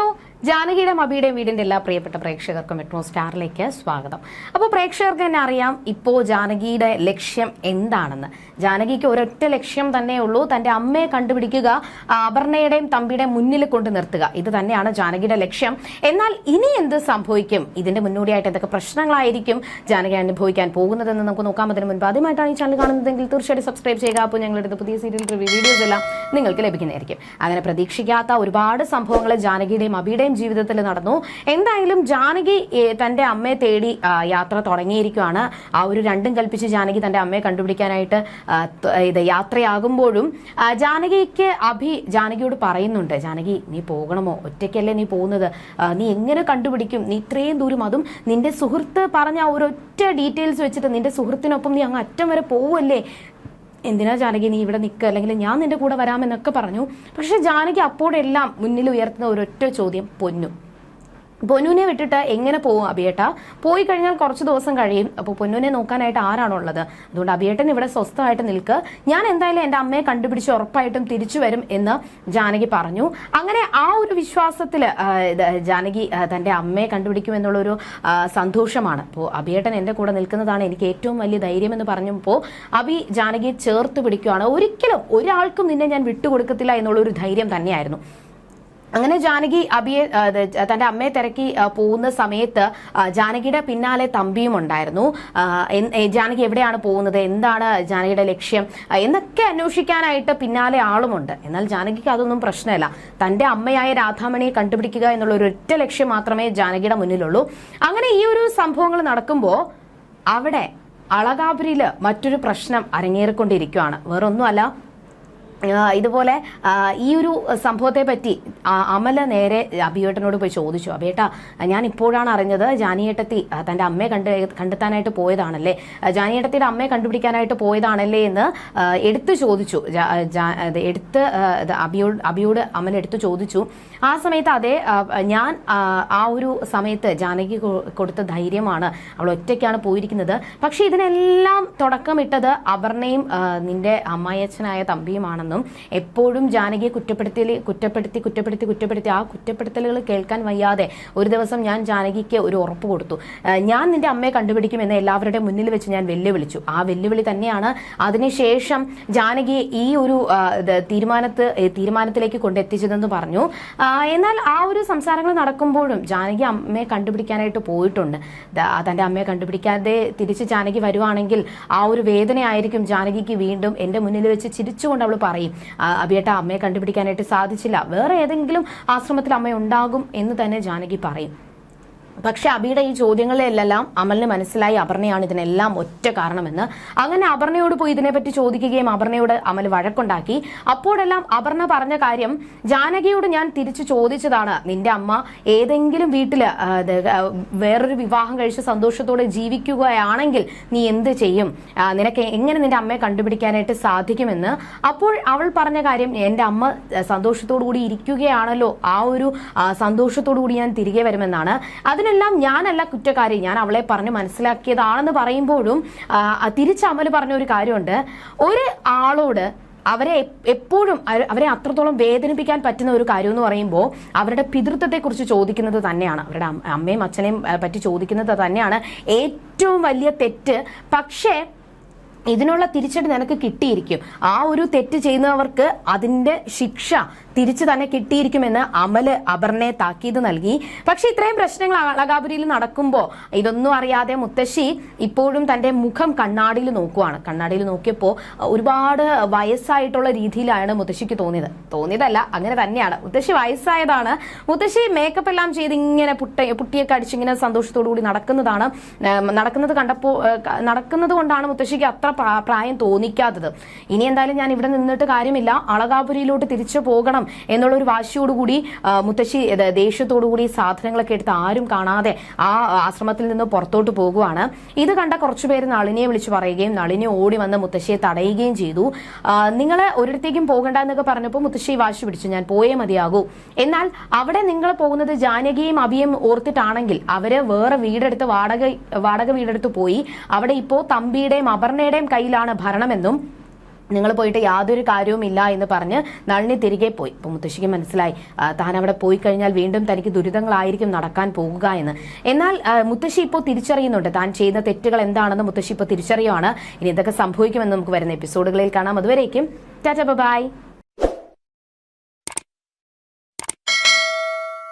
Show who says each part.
Speaker 1: Hello ജാനകിയുടെ മബിയുടെയും വീടിന്റെ എല്ലാ പ്രിയപ്പെട്ട പ്രേക്ഷകർക്കും മെട്രോ സ്റ്റാറിലേക്ക് സ്വാഗതം. അപ്പോൾ പ്രേക്ഷകർക്ക് തന്നെ അറിയാം ഇപ്പോൾ ജാനകിയുടെ ലക്ഷ്യം എന്താണെന്ന്. ജാനകിക്ക് ഒരൊറ്റ ലക്ഷ്യം തന്നെ ഉള്ളൂ തന്റെ അമ്മയെ കണ്ടുപിടിക്കുക അപർണയുടെയും തമ്പിയുടെയും മുന്നിൽ കൊണ്ട് നിർത്തുക. ഇത് തന്നെയാണ് ജാനകിയുടെ ലക്ഷ്യം. എന്നാൽ ഇനി എന്ത് സംഭവിക്കും? ഇതിന്റെ മുന്നോടിയായിട്ട് എന്തൊക്കെ പ്രശ്നങ്ങളായിരിക്കും ജാനകി അനുഭവിക്കാൻ പോകുന്നതെന്ന് നമുക്ക് നോക്കാം. അതിന് മുൻപ് ആദ്യമായിട്ടാണ് ഈ ചാനൽ കാണുന്നതെങ്കിൽ തീർച്ചയായിട്ടും സബ്സ്ക്രൈബ് ചെയ്യുക. അപ്പോൾ ഞങ്ങളുടെ പുതിയ സീരിയൽ റിവ്യൂ വീഡിയോസ് എല്ലാം നിങ്ങൾക്ക് ലഭിക്കുന്നതായിരിക്കും. അങ്ങനെ പ്രതീക്ഷിക്കാത്ത ഒരുപാട് സംഭവങ്ങൾ ജാനകിയുടെയും അബിയുടെയും ജീവിതത്തിൽ നടന്നു. എന്തായാലും ജാനകി തന്റെ അമ്മയെ തേടി യാത്ര തുടങ്ങിയിരിക്കുകയാണ്. ആ ഒരു രണ്ടും കൽപ്പിച്ച് ജാനകി തന്റെ അമ്മയെ കണ്ടുപിടിക്കാനായിട്ട് ഇത് യാത്രയാകുമ്പോഴും ജാനകിക്ക് അഭി ജാനകിയോട് പറയുന്നുണ്ട് ജാനകി നീ പോകണമോ? ഒറ്റയ്ക്കല്ലേ നീ പോകുന്നത്? നീ എങ്ങനെ കണ്ടുപിടിക്കും? നീ ഇത്രയും ദൂരം അതും നിന്റെ സുഹൃത്ത് പറഞ്ഞ ഒരൊറ്റ ഡീറ്റെയിൽസ് വെച്ചിട്ട് നിന്റെ സുഹൃത്തിനൊപ്പം നീ അങ്ങ് അറ്റം വരെ പോവല്ലേ? എന്തിനാ ജാനകി നീ ഇവിടെ നിൽക്കുക? അല്ലെങ്കിൽ ഞാൻ നിന്റെ കൂടെ വരാമെന്നൊക്കെ പറഞ്ഞു. പക്ഷെ ജാനകി അപ്പോഴെല്ലാം മുന്നിൽ ഉയർത്തുന്ന ഒരൊറ്റ ചോദ്യം പൊന്നു. പൊന്നുവിനെ വിട്ടിട്ട് എങ്ങനെ പോകും അബിയേട്ട പോയി കഴിഞ്ഞാൽ കുറച്ച് ദിവസം കഴിയും. അപ്പോൾ പൊന്നുവിനെ നോക്കാനായിട്ട് ആരാണുള്ളത്? അതുകൊണ്ട് അബിയേട്ടൻ ഇവിടെ സ്വസ്ഥമായിട്ട് നിൽക്കുക ഞാൻ എന്തായാലും എന്റെ അമ്മയെ കണ്ടുപിടിച്ച് ഉറപ്പായിട്ടും തിരിച്ചു വരും എന്ന് ജാനകി പറഞ്ഞു. അങ്ങനെ ആ ഒരു വിശ്വാസത്തിൽ ജാനകി തന്റെ അമ്മയെ കണ്ടുപിടിക്കും എന്നുള്ള ഒരു സന്തോഷമാണ്. അപ്പോൾ അബിയേട്ടൻ എന്റെ കൂടെ നിൽക്കുന്നതാണ് എനിക്ക് ഏറ്റവും വലിയ ധൈര്യം എന്ന് പറഞ്ഞപ്പോൾ അബി ജാനകിയെ ചേർത്ത് പിടിക്കുകയാണ് ഒരിക്കലും ഒരാൾക്കും നിന്നെ ഞാൻ വിട്ടുകൊടുക്കത്തില്ല എന്നുള്ളൊരു ധൈര്യം തന്നെയായിരുന്നു. അങ്ങനെ ജാനകി അബിയെ തന്റെ അമ്മയെ തിരക്കി പോകുന്ന സമയത്ത് ജാനകിയുടെ പിന്നാലെ തമ്പിയും ഉണ്ടായിരുന്നു. ജാനകി എവിടെയാണ് പോകുന്നത്? എന്താണ് ജാനകിയുടെ ലക്ഷ്യം? എന്നൊക്കെ അന്വേഷിക്കാനായിട്ട് പിന്നാലെ ആളുമുണ്ട്. എന്നാൽ ജാനകിക്ക് അതൊന്നും പ്രശ്നമല്ല. തന്റെ അമ്മയായ രാധാമണിയെ കണ്ടുപിടിക്കുക എന്നുള്ള ഒരു ഒറ്റ ലക്ഷ്യം മാത്രമേ ജാനകിയുടെ മുന്നിലുള്ളൂ. അങ്ങനെ ഈ ഒരു സംഭവങ്ങൾ നടക്കുമ്പോൾ അവിടെ അളകാപുരിയിൽ മറ്റൊരു പ്രശ്നം അരങ്ങേറിക്കൊണ്ടിരിക്കുകയാണ് വേറൊന്നുമല്ല ഇതുപോലെ ഈ ഒരു സംഭവത്തെ പറ്റി അമല നേരെ അഭിയേട്ടനോട് പോയി ചോദിച്ചു. അഭിയേട്ട ഞാൻ ഇപ്പോഴാണ് അറിഞ്ഞത് ജാനിയേട്ടത്തി തന്റെ അമ്മയെ കണ്ട് കണ്ടെത്താനായിട്ട് പോയതാണല്ലേ? ജാനിയേട്ടത്തിയുടെ അമ്മയെ കണ്ടുപിടിക്കാനായിട്ട് പോയതാണല്ലേ എന്ന് എടുത്തു ചോദിച്ചു. എടുത്ത് അബിയോട് അഭിയോട് അമൽ എടുത്തു ചോദിച്ചു. ആ സമയത്ത് അതെ ഞാൻ ആ, ഒരു സമയത്ത് ജാനകി കൊടുത്ത ധൈര്യമാണ്. അവൾ ഒറ്റയ്ക്കാണ് പോയിരിക്കുന്നത്. പക്ഷേ ഇതിനെല്ലാം തുടക്കമിട്ടത് അപർണയും നിന്റെ നിന്റെ അമ്മായച്ഛനായ തമ്പിയുമാണെന്നും എപ്പോഴും ജാനകിയെ കുറ്റപ്പെടുത്തി കുറ്റപ്പെടുത്തി കുറ്റപ്പെടുത്തി കുറ്റപ്പെടുത്തി ആ കുറ്റപ്പെടുത്തലുകൾ കേൾക്കാൻ വയ്യാതെ ഒരു ദിവസം ഞാൻ ജാനകിക്ക് ഒരു ഉറപ്പ് കൊടുത്തു. ഞാൻ നിന്റെ അമ്മയെ കണ്ടുപിടിക്കുമെന്ന് എല്ലാവരുടെ മുന്നിൽ വെച്ച് ഞാൻ വെല്ലുവിളിച്ചു. ആ വെല്ലുവിളി തന്നെയാണ് അതിനുശേഷം ജാനകി ഈ ഒരു തീരുമാനത്ത് തീരുമാനത്തിലേക്ക് കൊണ്ടെത്തിച്ചതെന്ന് പറഞ്ഞു. എന്നാൽ ആ ഒരു സംസാരങ്ങൾ നടക്കുമ്പോഴും ജാനകി അമ്മയെ കണ്ടുപിടിക്കാനായിട്ട് പോയിട്ടുണ്ട്. തന്റെ അമ്മയെ കണ്ടുപിടിക്കാതെ തിരിച്ച് ജാനകി വരുവാണെങ്കിൽ ആ ഒരു വേദനയായിരിക്കും ജാനകിക്ക് വീണ്ടും എന്റെ മുന്നിൽ വെച്ച് ചിരിച്ചുകൊണ്ട് അവൾ പറയും "ആ, അബിയേട്ട അമ്മയെ കണ്ടുപിടിക്കാനായിട്ട് സാധിച്ചില്ല. വേറെ ഏതെങ്കിലും ആശ്രമത്തിൽ അമ്മ ഉണ്ടാകും എന്ന് തന്നെ ജാനകി പറയും. പക്ഷെ അബിയുടെ ഈ ചോദ്യങ്ങളിലെല്ലാം അമലിന് മനസ്സിലായി അപർണയാണ് ഇതിനെല്ലാം ഒറ്റ കാരണമെന്ന്. അങ്ങനെ അപർണയോട് പോയി ഇതിനെപ്പറ്റി ചോദിക്കുകയും അപർണയോട് അമൽ വഴക്കുണ്ടാക്കി. അപ്പോഴെല്ലാം അപർണ പറഞ്ഞ കാര്യം ജാനകിയോട് ഞാൻ തിരിച്ചു ചോദിച്ചതാണ്. നിന്റെ അമ്മ ഏതെങ്കിലും വീട്ടിൽ വേറൊരു വിവാഹം കഴിച്ച് സന്തോഷത്തോടെ ജീവിക്കുകയാണെങ്കിൽ നീ എന്ത് ചെയ്യും? നിനക്ക് എങ്ങനെ നിന്റെ അമ്മയെ കണ്ടുപിടിക്കാനായിട്ട് സാധിക്കുമെന്ന്? അപ്പോൾ അവൾ പറഞ്ഞ കാര്യം എന്റെ അമ്മ സന്തോഷത്തോടു കൂടി ഇരിക്കുകയാണല്ലോ. ആ ഒരു സന്തോഷത്തോടു കൂടി ഞാൻ തിരികെ വരുമെന്നാണ്. അതിനെല്ലാം ഞാനല്ല കുറ്റക്കാരി. ഞാൻ അവളെ പറഞ്ഞ് മനസ്സിലാക്കിയതാണെന്ന് പറയുമ്പോഴും ആ, തിരിച്ച് അമൽ പറഞ്ഞ ഒരു കാര്യമുണ്ട്. ഒരു ആളോട് അവരെ എപ്പോഴും അവരെ അത്രത്തോളം വേദനിപ്പിക്കാൻ പറ്റുന്ന ഒരു കാര്യം എന്ന് പറയുമ്പോൾ അവരുടെ പിതൃത്വത്തെക്കുറിച്ച് ചോദിക്കുന്നത് തന്നെയാണ്. അവരുടെ അമ്മ- അമ്മയും അച്ഛനെയും പറ്റി ചോദിക്കുന്നത് തന്നെയാണ്. ഏറ്റവും വലിയ തെറ്റ്. പക്ഷേ ഇതിനുള്ള തിരിച്ചടി നിനക്ക് കിട്ടിയിരിക്കും. ആ ഒരു തെറ്റ് ചെയ്യുന്നവർക്ക് അതിന്റെ ശിക്ഷ തിരിച്ചു തന്നെ കിട്ടിയിരിക്കുമെന്ന് അമൽ അപർണയെ താക്കീത് നൽകി. പക്ഷെ ഇത്രയും പ്രശ്നങ്ങൾ അളകാപുരിയിൽ നടക്കുമ്പോൾ ഇതൊന്നും അറിയാതെ മുത്തശ്ശി ഇപ്പോഴും തന്റെ മുഖം കണ്ണാടിയിൽ നോക്കുവാണ്. കണ്ണാടിയിൽ നോക്കിയപ്പോൾ ഒരുപാട് വയസ്സായിട്ടുള്ള രീതിയിലാണ് മുത്തശ്ശിക്ക് തോന്നിയത്. തോന്നിയതല്ല അങ്ങനെ തന്നെയാണ്. മുത്തശ്ശി വയസ്സായതാണ്. മുത്തശ്ശി മേക്കപ്പ് എല്ലാം ചെയ്ത് ഇങ്ങനെ പുട്ട പുട്ടിയൊക്കെ അടിച്ചിങ്ങനെ സന്തോഷത്തോടു കൂടി നടക്കുന്നതാണ്. നടക്കുന്നത് കണ്ടപ്പോൾ ഏ, ക- നടക്കുന്നത് കൊണ്ടാണ് മുത്തശ്ശിക്ക് അത്ര പ്രാ- പ്രായം തോന്നിക്കാത്തത്. ഇനി എന്തായാലും ഞാൻ ഇവിടെ നിന്നിട്ട് കാര്യമില്ല. അളകാപുരിയിലോട്ട് തിരിച്ചു പോകണം എന്നുള്ള ഒരു വാശിയോടുകൂടി മുത്തശ്ശി ദേഷ്യത്തോടുകൂടി സാധനങ്ങളൊക്കെ എടുത്ത് ആരും കാണാതെ ആ ആശ്രമത്തിൽ നിന്ന് പുറത്തോട്ട് പോകുവാണ്. ഇത് കണ്ട കുറച്ചുപേര് നളിനിയെ വിളിച്ചു പറയുകയും നളിനി ഓടി വന്ന് മുത്തശ്ശിയെ തടയുകയും ചെയ്തു. നിങ്ങൾ ഒരിടത്തേക്കും പോകണ്ട എന്നൊക്കെ പറഞ്ഞപ്പോൾ മുത്തശ്ശി വാശി പിടിച്ചു. ഞാൻ പോയേ മതിയാകൂ. എന്നാൽ അവിടെ നിങ്ങൾ പോകുന്നത് ജാനകിയും അഭിയും ഓർത്തിട്ടാണെങ്കിൽ അവർ വേറെ വീടെടുത്ത് വാടക വാടക വീടെടുത്ത് പോയി. അവിടെ ഇപ്പോ തമ്പിയുടെയും അപർണയുടെയും കയ്യിലാണ് ഭരണമെന്നും നിങ്ങൾ പോയിട്ട് യാതൊരു കാര്യവും ഇല്ല എന്ന് പറഞ്ഞ് നളിനി തിരികെ പോയി. ഇപ്പം മുത്തശ്ശിക്ക് മനസ്സിലായി. താൻ അവിടെ പോയി കഴിഞ്ഞാൽ വീണ്ടും തനിക്ക് ദുരിതങ്ങളായിരിക്കും നടക്കാൻ പോകുക എന്ന്. എന്നാൽ മുത്തശ്ശി ഇപ്പോൾ തിരിച്ചറിയുന്നുണ്ട്. താൻ ചെയ്യുന്ന തെറ്റുകൾ എന്താണെന്ന് മുത്തശ്ശി ഇപ്പോൾ തിരിച്ചറിയുവാണ്. ഇനി എന്തൊക്കെ സംഭവിക്കുമെന്ന് നമുക്ക് വരുന്ന എപ്പിസോഡുകളിൽ കാണാം. അതുവരേക്കും ടാറ്റ ബൈ.